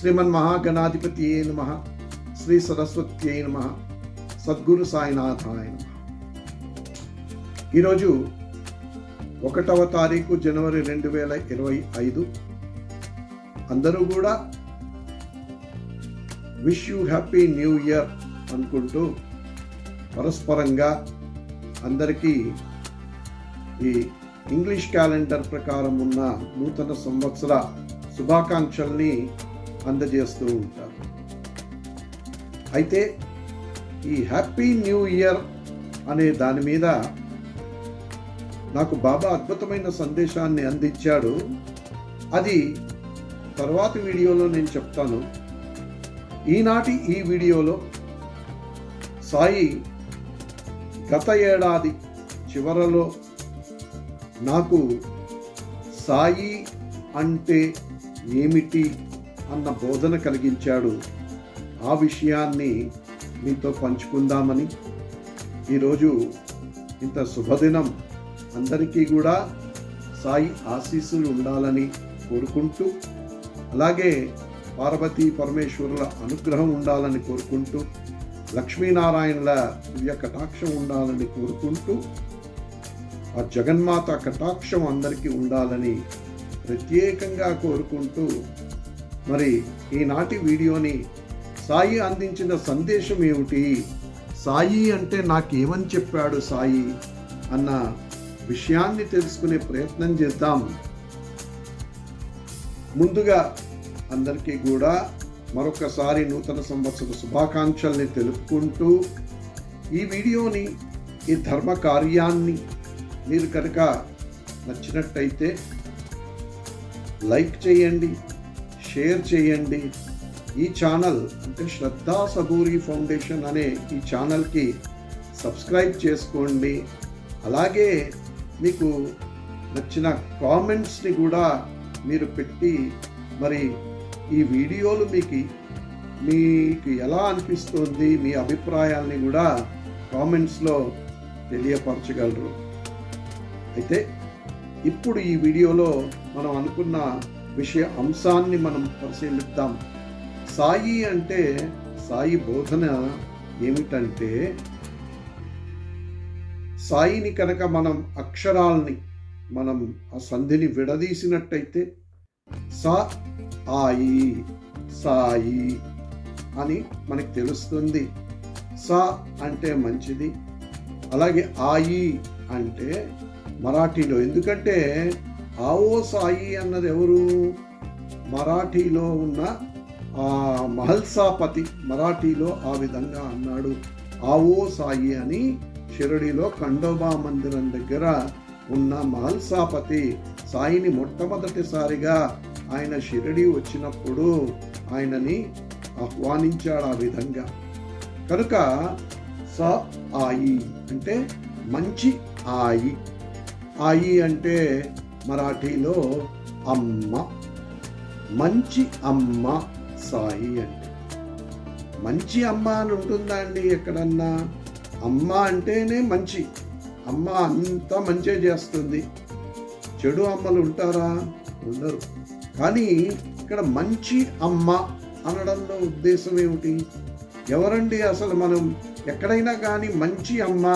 శ్రీమన్ మహాగణాధిపతి నమ. శ్రీ సరస్వతి నమ. సద్గురు సాయినాథాయ నమ. ఈరోజు ఒకటవ తారీఖు జనవరి రెండు వేల ఇరవై ఐదు. అందరూ కూడా wish you happy new year అనుకుంటూ పరస్పరంగా అందరికీ ఈ ఇంగ్లీష్ క్యాలెండర్ ప్రకారం ఉన్న నూతన సంవత్సర శుభాకాంక్షల్ని అందజేస్తూ ఉంటారు. అయితే ఈ హ్యాపీ న్యూ ఇయర్ అనే దాని మీద నాకు బాబా అద్భుతమైన సందేశాన్ని అందించాడు. అది తర్వాతి వీడియోలో నేను చెప్తాను. ఈనాటి ఈ వీడియోలో సాయి గత ఏడాది చివరలో నాకు సాయి అంటే ఏమిటి అన్న బోధన కలిగించాడు. ఆ విషయాన్ని మీతో పంచుకుందామని. ఈరోజు ఇంత శుభదినం. అందరికీ కూడా సాయి ఆశీస్సులు ఉండాలని కోరుకుంటూ అలాగే పార్వతీ పరమేశ్వరుల అనుగ్రహం ఉండాలని కోరుకుంటూ లక్ష్మీనారాయణుల దివ్య కటాక్షం ఉండాలని కోరుకుంటూ ఆ జగన్మాత కటాక్షం అందరికీ ఉండాలని ప్రత్యేకంగా కోరుకుంటూ మరి ఈనాటి వీడియోని సాయి అందించిన సందేశం ఏమిటి? సాయి అంటే నాకేమని చెప్పాడు సాయి? అన్న విషయాన్ని తెలుసుకునే ప్రయత్నం చేద్దాం. ముందుగా అందరికీ కూడా మరొకసారి నూతన సంవత్సర శుభాకాంక్షల్ని తెలుపుకుంటూ ఈ వీడియోని ఈ ధర్మ కార్యాన్ని మీరు కనుక నచ్చినట్టయితే లైక్ చేయండి షేర్ చేయండి. ఈ ఛానల్ అంటే శ్రద్ధా సబూరి ఫౌండేషన్ అనే ఈ ఛానల్కి సబ్స్క్రైబ్ చేసుకోండి. అలాగే మీకు నచ్చిన కామెంట్స్ని కూడా మీరు పెట్టి మరి ఈ వీడియోలు మీకు మీకు ఎలా అనిపిస్తుంది మీ అభిప్రాయాల్ని కూడా కామెంట్స్లో తెలియపరచగలరు. అయితే ఇప్పుడు ఈ వీడియోలో మనం అనుకున్న విషయ అంశాన్ని మనం పరిశీలిద్దాం. సాయి అంటే సాయి బోధన ఏమిటంటే సాయిని కనుక మనం అక్షరాల్ని మనం ఆ సంధిని విడదీసినట్టయితే సా ఆయి సాయి అని మనకు తెలుస్తుంది. సా అంటే మంచిది. అలాగే ఆయి అంటే మరాఠీలో. ఎందుకంటే ఆవో సాయి అన్నది ఎవరు? మరాఠీలో ఉన్న ఆ మహల్సాపతి మరాఠీలో ఆ విధంగా అన్నాడు. ఆవో సాయి అని షిరడిలో ఖండోబా మందిరం దగ్గర ఉన్న మహల్సాపతి సాయిని మొట్టమొదటిసారిగా ఆయన షిరడి వచ్చినప్పుడు ఆయనని ఆహ్వానించాడు ఆ విధంగా. కనుక స ఆయి అంటే మంచి ఆయి. ఆయి అంటే మరాఠీలో అమ్మ మంచి అమ్మ సాయి అంటే. మంచి అమ్మ అని ఉంటుందా అండి ఎక్కడన్నా? అమ్మ అంటేనే మంచి. అమ్మ అంతా మంచే చేస్తుంది. చెడు అమ్మలు ఉంటారా? ఉండరు. కానీ ఇక్కడ మంచి అమ్మ అనడంలో ఉద్దేశం ఏమిటి? ఎవరండి అసలు మనం? ఎక్కడైనా కానీ మంచి అమ్మ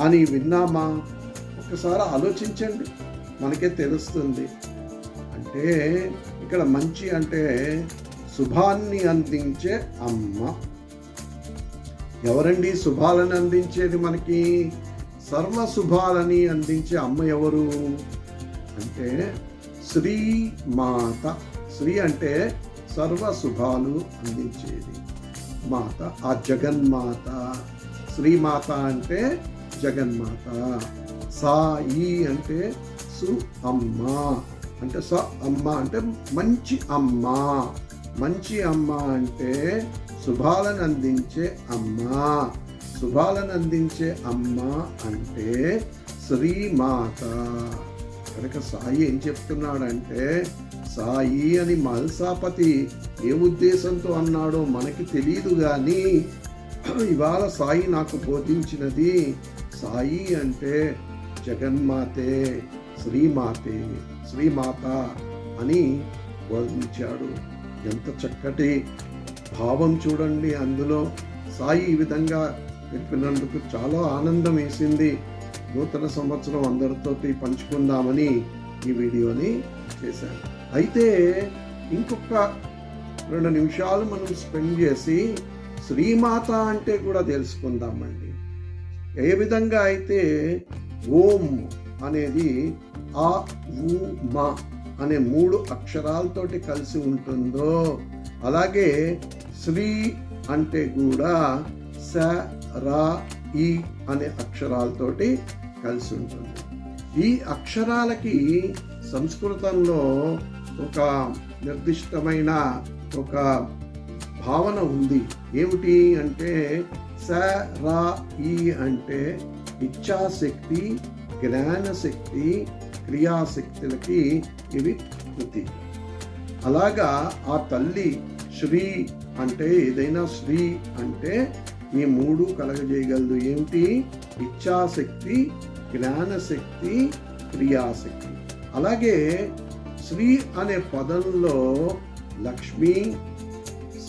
అని విన్నామా? ఒకసారి ఆలోచించండి. మనకే తెలుస్తుంది. అంటే ఇక్కడ మంచి అంటే శుభాన్ని అందించే అమ్మ. ఎవరండి శుభాలను అందించేది మనకి? సర్వ శుభాలని అందించే అమ్మ ఎవరు? అంటే శ్రీ మాత. శ్రీ అంటే సర్వ శుభాలు అందించేది. మాత ఆ జగన్మాత. శ్రీమాత అంటే జగన్మాత. సాయి అంటే సు అమ్మ. అంటే స అమ్మ అంటే మంచి అమ్మ. మంచి అమ్మ అంటే శుభాలను అందించే అమ్మ. శుభాలను అందించే అమ్మ అంటే శ్రీమాత. కనుక సాయి ఏం చెప్తున్నాడంటే సాయి అని మల్సాపతి ఏ ఉద్దేశంతో అన్నాడో మనకి తెలియదు కానీ ఇవాళ సాయి నాకు బోధించినది సాయి అంటే జగన్మాతే శ్రీమాతే శ్రీమాత అని వర్ణించాడు ఎంత చక్కటి భావం చూడండి అందులో. సాయి ఈ విధంగా చెప్పినందుకు చాలా ఆనందం వేసింది. నూతన సంవత్సరం అందరితోటి పంచుకుందామని ఈ వీడియోని చేశాను. అయితే ఇంకొక రెండు నిమిషాలు మనం స్పెండ్ చేసి శ్రీమాత అంటే కూడా తెలుసుకుందామండి. ఏ విధంగా అయితే ఓం అనేది ఆ ఊ మా అనే మూడు అక్షరాలతోటి కలిసి ఉంటుందో. అలాగే శ్రీ అంటే కూడా స రా ఈ అనే అక్షరాలతోటి కలిసి ఉంటుంది. ఈ అక్షరాలకి సంస్కృతంలో ఒక నిర్దిష్టమైన ఒక భావన ఉంది. ఏమిటి అంటే స రా ఈ అంటే ఇచ్ఛాశక్తి జ్ఞానశక్తి క్రియాశక్తులకి ఇవి కృతి. అలాగా ఆ తల్లి శ్రీ అంటే ఏదైనా శ్రీ అంటే ఈ మూడు కలగజేయగలదు. ఏమిటి ఇచ్ఛాశక్తి జ్ఞానశక్తి క్రియాశక్తి. అలాగే శ్రీ అనే పదంలో లక్ష్మి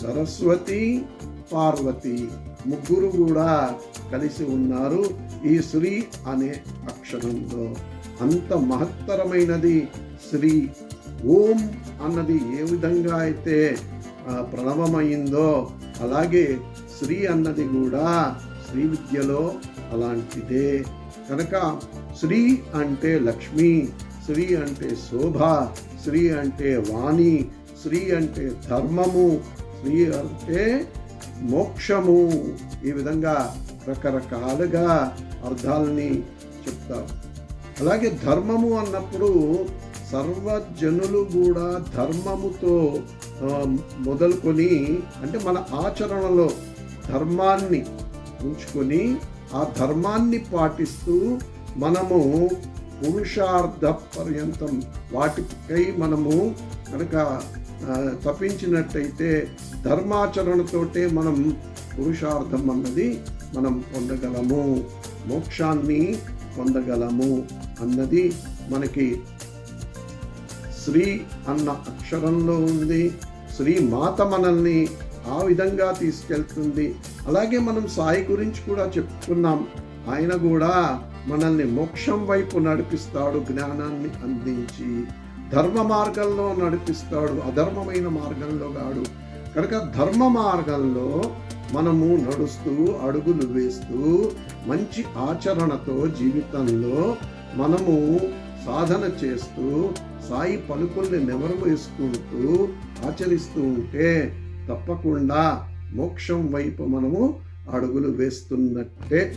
సరస్వతి పార్వతి ముగ్గురు కూడా కలిసి ఉన్నారు. ఈ శ్రీ అనే అక్షరంలో అంత మహత్తరమైనది శ్రీ ఓం అన్నది ఏ విధంగా అయితే ప్రణవమైందో అలాగే శ్రీ అన్నది కూడా శ్రీ విద్యలో అలాంటిదే. కనుక శ్రీ అంటే లక్ష్మి శ్రీ అంటే శోభ శ్రీ అంటే వాణి శ్రీ అంటే ధర్మము శ్రీ అంటే మోక్షము. ఈ విధంగా రకరకాలుగా అర్థాలని చెప్తారు అలాగే ధర్మము అన్నప్పుడు సర్వజనులు కూడా ధర్మముతో మొదలుకొని అంటే మన ఆచరణలో ధర్మాన్ని ఉంచుకొని ఆ ధర్మాన్ని పాటిస్తూ మనము పురుషార్థ పర్యంతం వాటికై మనము కనుక తప్పించినట్టయితే ధర్మాచరణతోటే మనం పురుషార్థం అన్నది మనం పొందగలము. మోక్షాన్ని పొందగలము అన్నది మనకి శ్రీ అన్న అక్షరంలో ఉంది. శ్రీ మాత మనల్ని ఆ విధంగా తీసుకెళ్తుంది. అలాగే మనం సాయి గురించి కూడా చెప్పుకున్నాం. ఆయన కూడా మనల్ని మోక్షం వైపు నడిపిస్తాడు జ్ఞానాన్ని అందించి ధర్మ మార్గంలో నడిపిస్తాడు అధర్మమైన మార్గంలో కాడు. కనుక ధర్మ మార్గంలో మనము నడుస్తూ అడుగులు వేస్తూ మంచి ఆచరణతో జీవితంలో మనము సాధన చేస్తూ సాయి పలుకుల్ని నెమరు వేసుకుంటూ ఆచరిస్తూ ఉంటే తప్పకుండా మోక్షం వైపు మనము అడుగులు వేస్తున్నట్టే.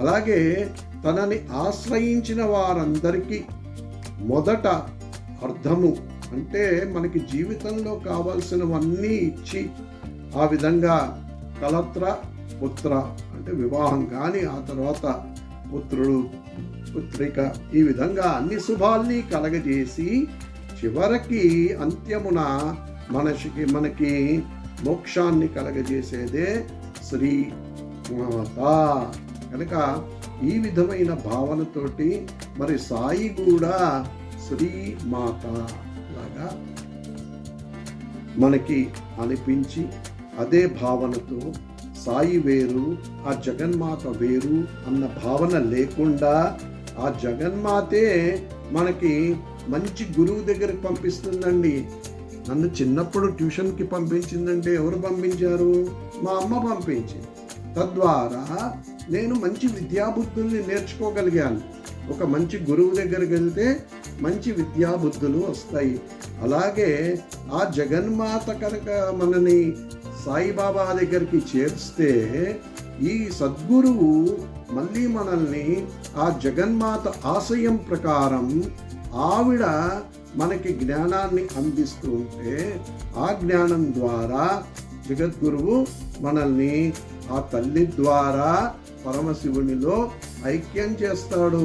అలాగే తనని ఆశ్రయించిన వారందరికీ మొదట అర్థము అంటే మనకి జీవితంలో కావాల్సినవన్నీ ఇచ్చి ఆ విధంగా కలత్ర పుత్ర అంటే వివాహం కానీ ఆ తర్వాత పుత్రుడు పుత్రిక ఈ విధంగా అన్ని శుభాల్ని కలగజేసి చివరికి అంత్యమున మనిషికి మనకి మోక్షాన్ని కలగజేసేదే శ్రీ మాత. కనుక ఈ విధమైన భావనతోటి మరి సాయి కూడా శ్రీ మాత లాగా మనకి అనిపించి అదే భావనతో సాయి వేరు ఆ జగన్మాత వేరు అన్న భావన లేకుండా ఆ జగన్మాతే మనకి మంచి గురువు దగ్గరికి పంపిస్తుందండి. నన్ను చిన్నప్పుడు ట్యూషన్కి పంపించిందంటే ఎవరు పంపించారు? మా అమ్మ పంపించింది. తద్వారా నేను మంచి విద్యాబుద్ధుల్ని నేర్చుకోగలిగాను. ఒక మంచి గురువు దగ్గరికి వెళ్తే మంచి విద్యాబుద్ధులు వస్తాయి. అలాగే ఆ జగన్మాత కనుక మనని సాయిబాబా దగ్గరికి చేర్స్తే ఈ సద్గురువు మళ్ళీ మనల్ని ఆ జగన్మాత ఆశయం ప్రకారం ఆవిడ మనకి జ్ఞానాన్ని అందిస్తూ ఉంటే ఆ జ్ఞానం ద్వారా జగద్గురువు మనల్ని ఆ తల్లి ద్వారా పరమశివునిలో ఐక్యం చేస్తాడు.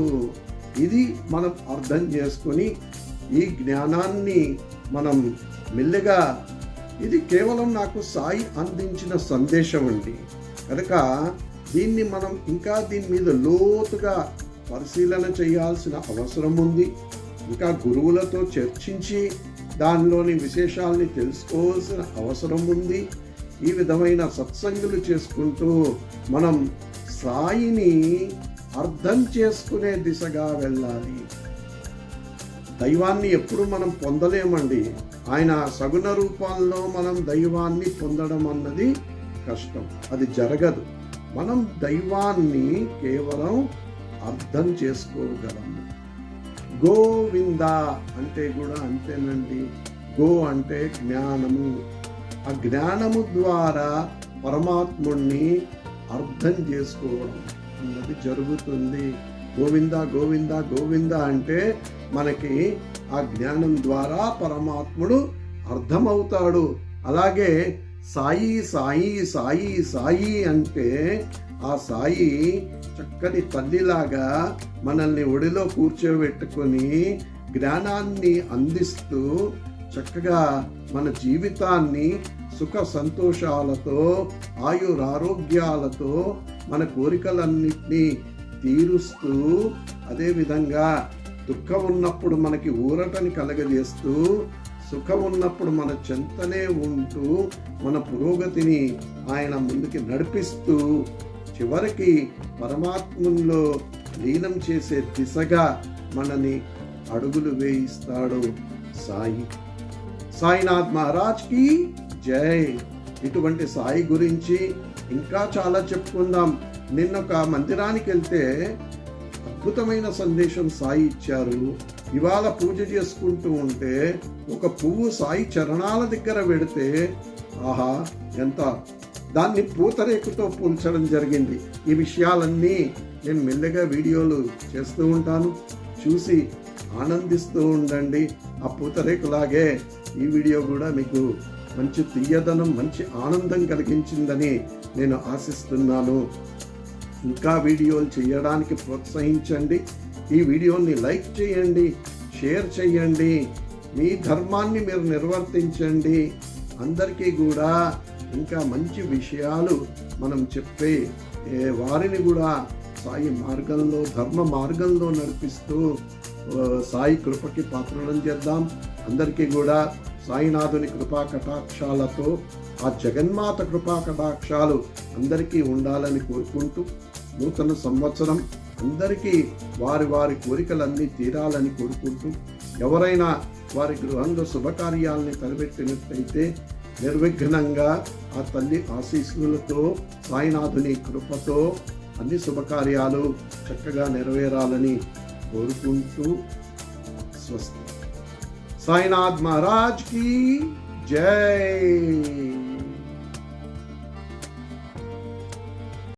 ఇది మనం అర్థం చేసుకొని ఈ జ్ఞానాన్ని మనం మెల్లిగా ఇది కేవలం నాకు సాయి అందించిన సందేశం అండి. కనుక దీన్ని మనం ఇంకా దీని మీద లోతుగా పరిశీలన చేయాల్సిన అవసరం ఉంది. ఇంకా గురువులతో చర్చించి దానిలోని విశేషాల్ని తెలుసుకోవాల్సిన అవసరం ఉంది. ఈ విధమైన సత్సంగులు చేసుకుంటూ మనం సాయిని అర్థం చేసుకునే దిశగా వెళ్ళాలి. దైవాన్ని ఎప్పుడు మనం పొందలేమండి. ఆయన సగుణ రూపాల్లో మనం దైవాన్ని పొందడం అన్నది కష్టం. అది జరగదు. మనం దైవాన్ని కేవలం అర్థం చేసుకోగలము. గోవింద అంటే కూడా అంతేనండి. గో అంటే జ్ఞానము. ఆ జ్ఞానము ద్వారా పరమాత్ముణ్ణి అర్థం చేసుకోవడం అన్నది జరుగుతుంది. గోవింద గోవింద గోవింద అంటే మనకి ఆ జ్ఞానం ద్వారా పరమాత్ముడు అర్థమవుతాడు. అలాగే సాయి సాయి సాయి సాయి అంటే ఆ సాయి చక్కని తల్లిలాగా మనల్ని ఒడిలో కూర్చోబెట్టుకొని జ్ఞానాన్ని అందిస్తూ చక్కగా మన జీవితాన్ని సుఖ సంతోషాలతో ఆయురారోగ్యాలతో మన కోరికలన్నింటినీ తీరుస్తూ అదేవిధంగా దుఃఖం ఉన్నప్పుడు మనకి ఊరటని కలగజేస్తూ సుఖం ఉన్నప్పుడు మన చెంతనే ఉంటూ మన పురోగతిని ఆయన ముందుకి నడిపిస్తూ చివరికి పరమాత్మంలో లీనం చేసే దిశగా మనని అడుగులు వేయిస్తాడు సాయి. సాయినాథ్ మహారాజ్కి జై. ఇటువంటి సాయి గురించి ఇంకా చాలా చెప్పుకుందాం. నిన్న ఒక మందిరానికి వెళ్తే అద్భుతమైన సందేశం సాయి ఇచ్చారు. ఇవాళ పూజ చేసుకుంటూ ఉంటే ఒక పువ్వు సాయి చరణాల దగ్గర పెడితే ఆహా ఎంత! దాన్ని పూతరేకుతో పోల్చడం జరిగింది. ఈ విషయాలన్నీ నేను మెల్లగా వీడియోలు చేస్తూ ఉంటాను. చూసి ఆనందిస్తూ ఉండండి. ఆ పూతరేకులాగే ఈ వీడియో కూడా మీకు మంచి తీయదనం మంచి ఆనందం కలిగించిందని నేను ఆశిస్తున్నాను. ఇంకా వీడియోలు చేయడానికి ప్రోత్సహించండి. ఈ వీడియోని లైక్ చేయండి షేర్ చేయండి మీ ధర్మాన్ని మీరు నిర్వర్తించండి. అందరికీ కూడా ఇంకా మంచి విషయాలు మనం చెప్పే ఏ వారిని కూడా సాయి మార్గంలో ధర్మ మార్గంలో నడిపిస్తూ సాయి కృపకి పాత్రలను చేద్దాం. అందరికీ కూడా సాయినాథుని కృపా కటాక్షాలతో ఆ జగన్మాత కృపా కటాక్షాలు అందరికీ ఉండాలని కోరుకుంటూ నూతన సంవత్సరం అందరికీ వారి వారి కోరికలన్నీ తీరాలని కోరుకుంటూ ఎవరైనా వారి గృహంలో శుభకార్యాలని తలబెట్టినట్లయితే నిర్విఘ్నంగా ఆ తల్లి ఆశీస్సులతో సాయినాథుని కృపతో అన్ని శుభకార్యాలు చక్కగా నెరవేరాలని కోరుకుంటూ స్వస్తి. సాయినాథ్ మహారాజ్కి జై!